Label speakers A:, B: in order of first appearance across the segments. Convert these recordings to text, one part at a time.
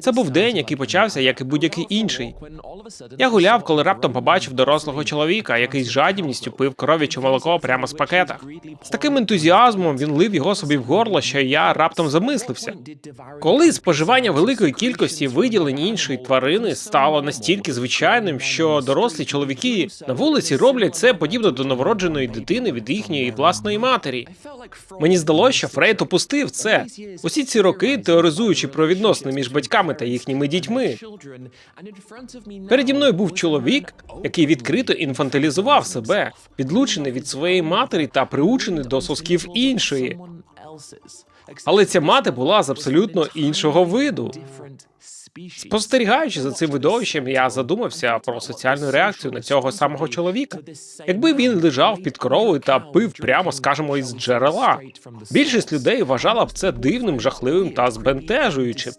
A: Це був день, який почався, як і будь-який інший. Я гуляв, коли раптом побачив дорослого чоловіка, який з жадібністю пив коров'яче молоко прямо з пакета. З таким ентузіазмом він лив його собі в горло, що я раптом замислився. Коли споживання великої кількості виділень іншої тварини стало настільки звичайним, що дорослі чоловіки на вулиці роблять це подібно до новородженої дитини від їхньої власної матері. Мені здалося, що Фрейд опустив це. Усі ці роки, теоризуючи про відносини між батьками та їхніми дітьми. Переді мною був чоловік, який відкрито інфантилізував себе, відлучений від своєї матері та приучений до сосків іншої. Але ця мати була з абсолютно іншого виду. Спостерігаючи за цим видовищем, я задумався про соціальну реакцію на цього самого чоловіка. Якби він лежав під коровою та пив прямо, скажімо, із джерела. Більшість людей вважала б це дивним, жахливим та збентежуючим.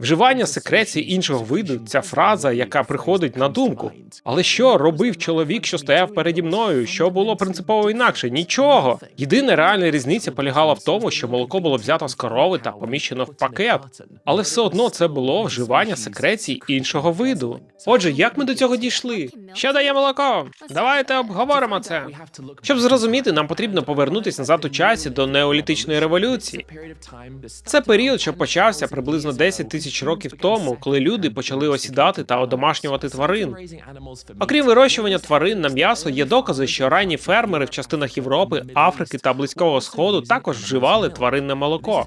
A: Вживання секреції іншого виду ця фраза, яка приходить на думку. Але що робив чоловік, що стояв переді мною? Що було принципово інакше? Нічого. Єдина реальна різниця полягала в тому, що молоко було взято з корови та поміщено в пакет. Але все одно це було вживання секрецій іншого виду. Отже, як ми до цього дійшли? Що дає молоко? Давайте обговоримо це. Щоб зрозуміти, нам потрібно повернутися назад у часі до неолітичної революції. Це період, що почався приблизно 10 тисяч років тому, коли люди почали осідати та одомашнювати тварин. Окрім вирощування тварин на м'ясо, є докази, що ранні фермери в частинах Європи, Африки та Близького Сходу також вживали тваринне молоко.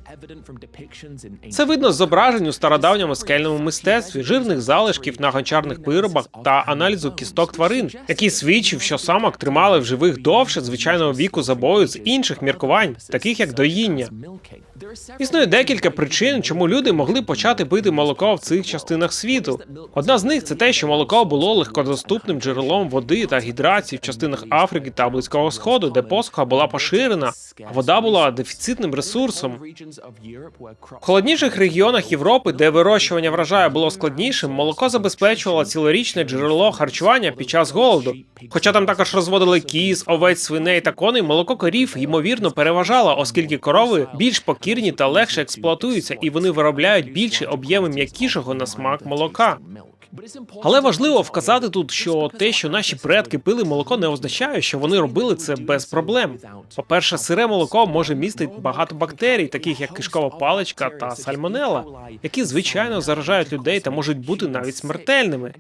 A: Це видно з зображень у стародавньому скельному мистецтві, жирних залишків на гончарних виробах та аналізу кісток тварин, який свідчив, що самок тримали в живих довше звичайного віку забою з інших міркувань, таких як доїння. Існує декілька причин, чому люди могли почати пити молоко в цих частинах світу. Одна з них це те, що молоко було легкодоступним джерелом води та гідрації в частинах Африки та Близького Сходу, де посуха була поширена, а вода була дефіцитним ресурсом. В холодніших регіонах Європи, де вирощування врожаю було складнішим, молоко забезпечувало цілорічне джерело харчування під час голоду. Хоча там також розводили кіз, овець, свиней та коней, молоко корів ймовірно переважало, оскільки корови більш покірні та легше експлуатуються, і вони виробляють більші об'єми м'якішого на смак молока. Але важливо вказати тут, що те, що наші предки пили молоко, не означає, що вони робили це без проблем. По-перше, сире молоко може містити багато бактерій, таких як кишкова паличка та сальмонела, які звичайно заражають людей та можуть бути навіть смертельними.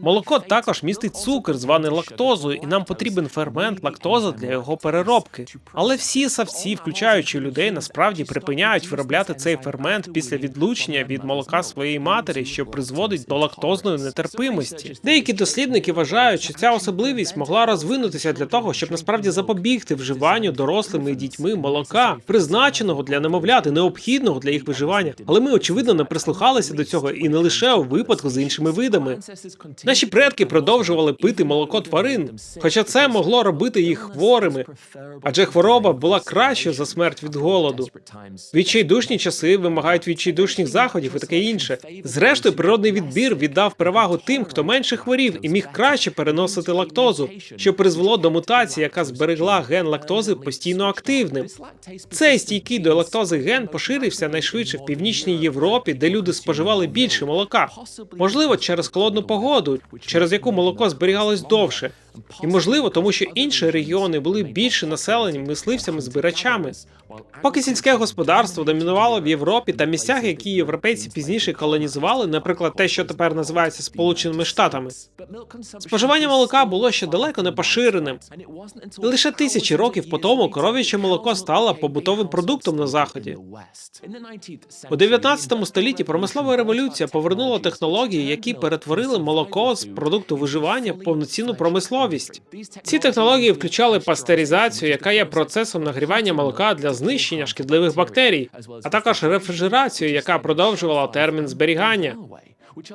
A: Молоко також містить цукор, званий лактозою, і нам потрібен фермент лактоза для його переробки. Але всі савці, включаючи людей, насправді припиняють виробляти цей фермент після відлучення від молока своєї матері, що призводить до лактозної нетерпимості. Деякі дослідники вважають, що ця особливість могла розвинутися для того, щоб насправді запобігти вживанню дорослими і дітьми молока, призначеного для немовляти, необхідного для їх виживання. Але ми очевидно не прислухалися до цього і не лише у випадку з іншими видами. Наші предки продовжували пити молоко тварин, хоча це могло робити їх хворими, адже хвороба була кращою за смерть від голоду. Відчайдушні часи вимагають відчайдушних заходів і таке інше. Зрештою, природний відбір віддав перевагу тим, хто менше хворів і міг краще переносити лактозу, що призвело до мутації, яка зберегла ген лактози постійно активним. Цей стійкий до лактози ген поширився найшвидше в північній Європі, де люди споживали більше молока. Можливо, через холодну погоду, через яку молоко зберігалось довше. І можливо, тому що інші регіони були більше населені мисливцями збирачами. Поки сільське господарство домінувало в Європі та місцях, які європейці пізніше колонізували, наприклад, те, що тепер називається Сполученими Штатами, споживання молока було ще далеко не поширеним. І лише тисячі років по тому коров'яче молоко стало побутовим продуктом на заході. У 19 столітті промислова революція повернула технології, які перетворили молоко з продукту виживання в повноцінну промисловість. Ці технології включали пастеризацію, яка є процесом нагрівання молока для знищення шкідливих бактерій, а також рефрижерацію, яка продовжувала термін зберігання.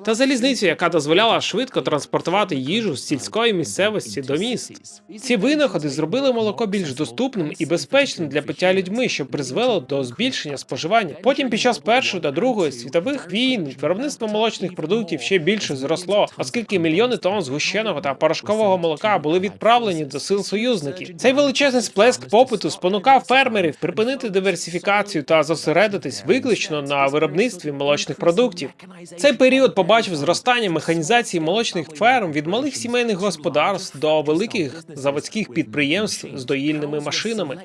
A: Та залізницю, яка дозволяла швидко транспортувати їжу з сільської місцевості до міст. Ці винаходи зробили молоко більш доступним і безпечним для пиття людьми, що призвело до збільшення споживання. Потім, під час першої та другої світових війн, виробництво молочних продуктів ще більше зросло, оскільки мільйони тонн згущеного та порошкового молока були відправлені до сил союзників. Цей величезний сплеск попиту спонукав фермерів припинити диверсифікацію та зосередитись виключно на виробництві молочних продуктів. Цей період побачив зростання механізації молочних ферм від малих сімейних господарств до великих заводських підприємств з доїльними машинами.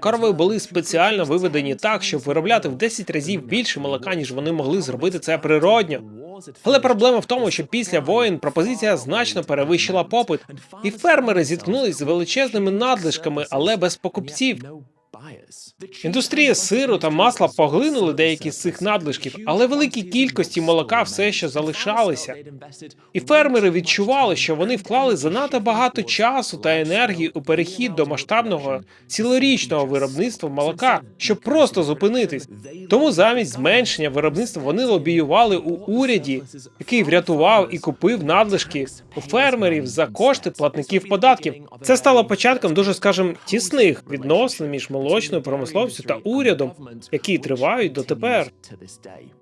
A: Корови були спеціально виведені так, щоб виробляти в 10 разів більше молока, ніж вони могли зробити це природньо. Але проблема в тому, що після воїн пропозиція значно перевищила попит, і фермери зіткнулись з величезними надлишками, але без покупців. Індустрія сиру та масла поглинули деякі з цих надлишків, але великі кількості молока все ще залишалися. І фермери відчували, що вони вклали занадто багато часу та енергії у перехід до масштабного цілорічного виробництва молока, щоб просто зупинитись. Тому замість зменшення виробництва вони лобіювали у уряді, який врятував і купив надлишки у фермерів за кошти платників податків. Це стало початком дуже, скажімо, тісних відносин між молочною промисловістю та урядом, які тривають дотепер.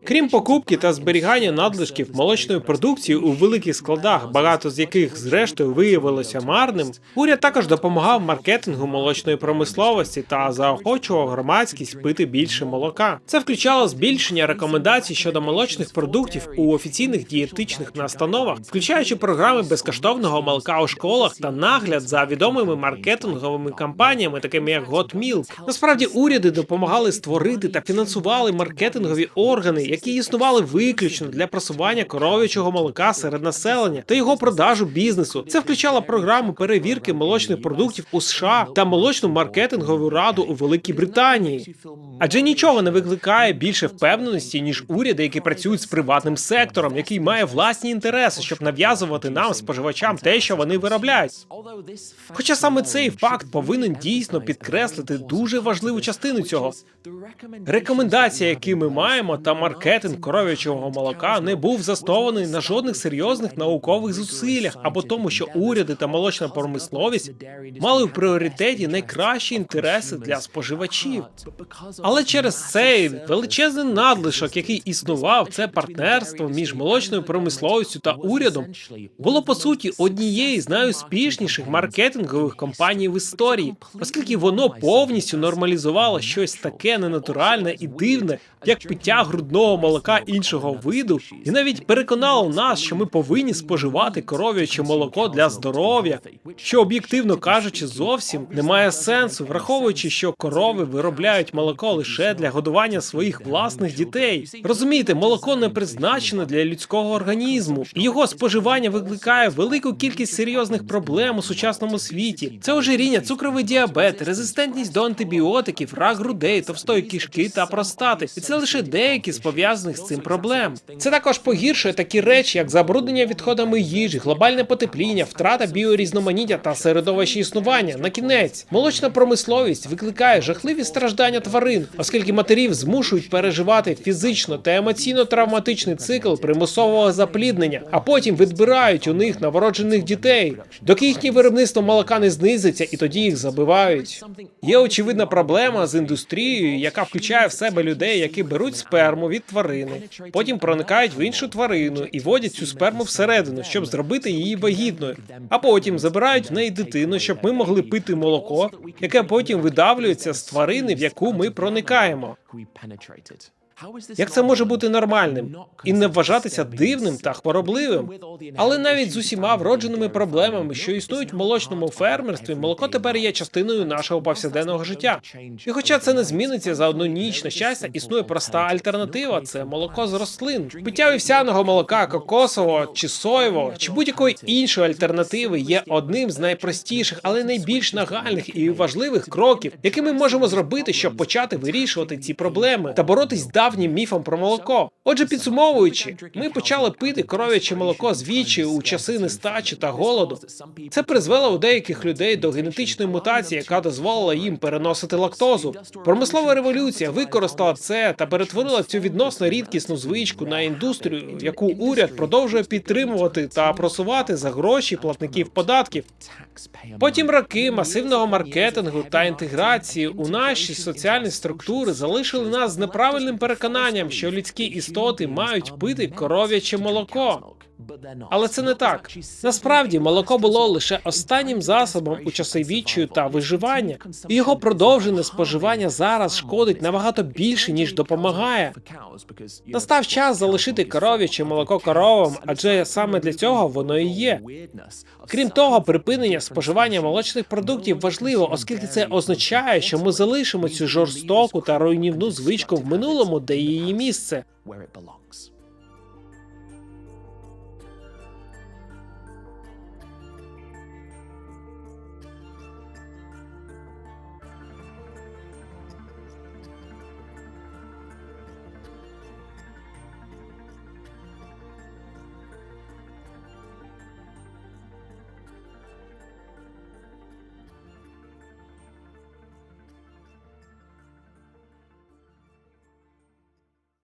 A: Крім покупки та зберігання надлишків молочної продукції у великих складах, багато з яких зрештою виявилося марним, уряд також допомагав маркетингу молочної промисловості та заохочував громадськість пити більше молока. Це включало збільшення рекомендацій щодо молочних продуктів у офіційних дієтичних настановах, включаючи програми безкоштовного молока у школах та нагляд за відомими маркетинговими кампаніями, такими як Hot Milk. Насправді уряди допомагали створити та фінансували маркетингові органи, які існували виключно для просування коров'ячого молока серед населення та його продажу бізнесу. Це включало програму перевірки молочних продуктів у США та молочну маркетингову раду у Великій Британії. Адже нічого не викликає більше впевненості, ніж уряди, які працюють з приватним сектором, який має власні інтереси, щоб нав'язувати нам, споживачам, те, що вони виробляють. Хоча саме цей факт повинен дійсно підкреслити дуже важливу частину цього. Рекомендації, які ми маємо, та маркетинг коров'ячого молока не був заснований на жодних серйозних наукових зусиллях або тому, що уряди та молочна промисловість мали в пріоритеті найкращі інтереси для споживачів. Але через цей величезний надлишок, який існував, це партнерство між молочною промисловістю та урядом, було по суті однією з найуспішніших маркетингових компаній в історії, оскільки воно повністю нормалізувало щось таке ненатуральне і дивне, як пиття грудного молока іншого виду, і навіть переконало нас, що ми повинні споживати коров'яче молоко для здоров'я, що об'єктивно кажучи, зовсім не має сенсу, враховуючи, що корови виробляють молоко лише для годування своїх власних дітей. Розумієте, молоко не призначене для людського організму, і його споживання викликає велику кількість серйозних проблем у сучасному світі. Це ожиріння, цукровий діабет, резистентність до антибіотиків, рак грудей, товстої кишки та простати. І це лише деякі з пов'язаних з цим проблем. Це також погіршує такі речі, як забруднення відходами їжі, глобальне потепління, втрата біорізноманіття та середовище існування. На кінець молочна промисловість викликає жахливі страждання тварин, оскільки матерів змушують переживати фізично та емоційно травматичний цикл примусового запліднення, а потім відбирають у них новороджених дітей, доки їхнє виробництво молока не знизиться, і тоді їх забивають. Є очевидна проблема з індустрією, яка включає в себе людей, які беруть сперму від тварини, потім проникають в іншу тварину і водять цю сперму всередину, щоб зробити її вагітною, а потім забирають в неї дитину, щоб ми могли пити молоко, яке потім видавлюється з тварини, в яку ми проникаємо. Як це може бути нормальним і не вважатися дивним та хворобливим? Але навіть з усіма вродженими проблемами, що існують в молочному фермерстві, молоко тепер є частиною нашого повсякденного життя. І хоча це не зміниться за одну ніч, на щастя, існує проста альтернатива: це молоко з рослин. Пиття вівсяного молока, кокосового чи соєвого, чи будь-якої іншої альтернативи є одним з найпростіших, але найбільш нагальних і важливих кроків, які ми можемо зробити, щоб почати вирішувати ці проблеми та боротись далі давнім міфам про молоко. Отже, підсумовуючи, ми почали пити коров'яче молоко звідчі у часи нестачі та голоду. Це призвело у деяких людей до генетичної мутації, яка дозволила їм переносити лактозу. Промислова революція використала це та перетворила цю відносно рідкісну звичку на індустрію, яку уряд продовжує підтримувати та просувати за гроші платників податків. Потім роки масивного маркетингу та інтеграції у наші соціальні структури залишили нас з неправильним переконанням, що людські істоти мають пити коров'яче молоко. Але це не так. Насправді молоко було лише останнім засобом у часи відчаю та виживання, і його продовжене споживання зараз шкодить набагато більше ніж допомагає. Настав час залишити коров'яче молоко коровам, адже саме для цього воно і є. Крім того, припинення споживання молочних продуктів важливо, оскільки це означає, що ми залишимо цю жорстоку та руйнівну звичку в минулому, де її місце.